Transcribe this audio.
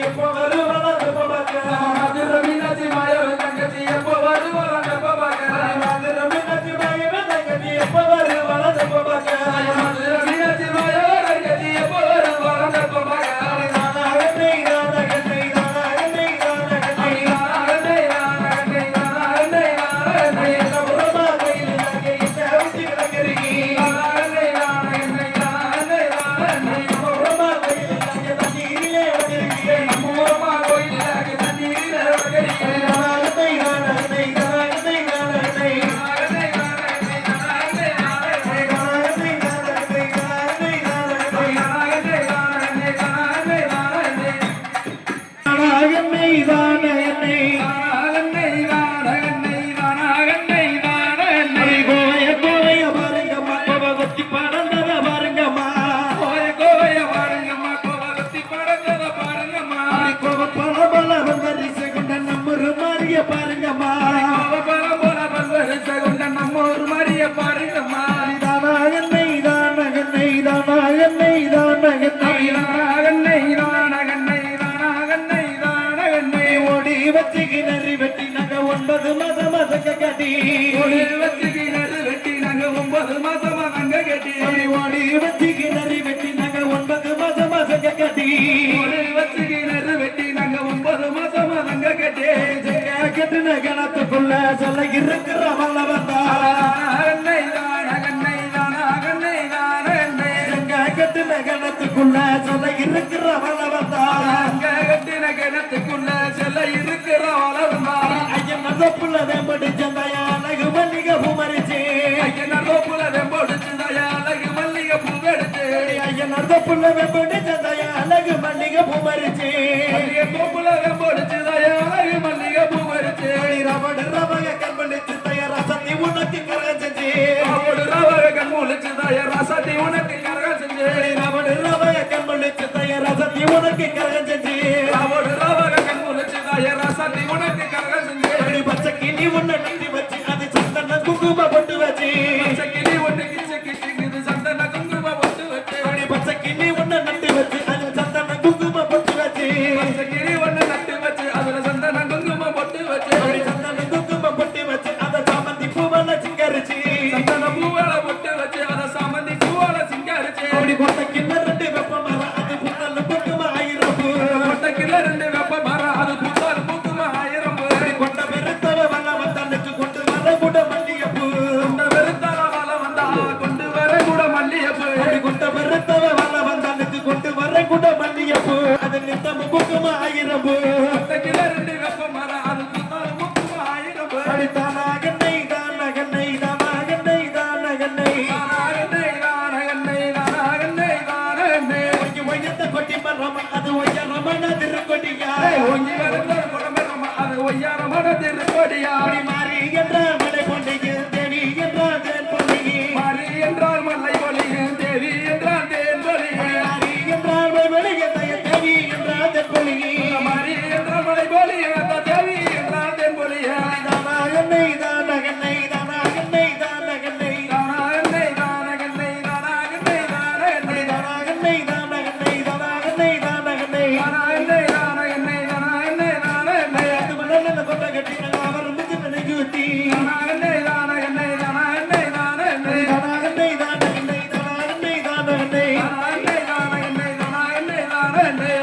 your brother. ஒன்பது மாசமா நாங்க கட்டி ஓடி வச்சு கிணறு வெட்டி நாங்க ஒன்பது மாசமா சங்க கட்டி ஓடி வச்சு கிணறு வெட்டி நாங்க ஒன்பது மாசமா நாங்க கட்டி கட்டின கணத்துக்குள்ள சொல்ல இருக்கிற வல்ல வந்தா அழகு மல்லிகை பூமரிச்சு பூம்புலகம் பொடிச்சு தயா அழகு மல்லிகை பூமரிச்சு ரவடு ரவக கண்மணிச்சு தயா ரசத்தி உனக்கு கரக செஞ்சு. ரவடு ரவக கண்மணிச்சு தயா ரசத்தி உனக்கு கரக செஞ்சு. ரவடு ரவக கண்மணிச்சு தயா ரசத்தி உனக்கு கரக செஞ்சு. ரவடு ரவக கண்மணிச்சு தயா ரசத்தி உனக்கு கரக செஞ்சு. பச்சை கிளி உன்னை ஒய்யாரமான திருக்கோடியா மாறி என்றார் Amen.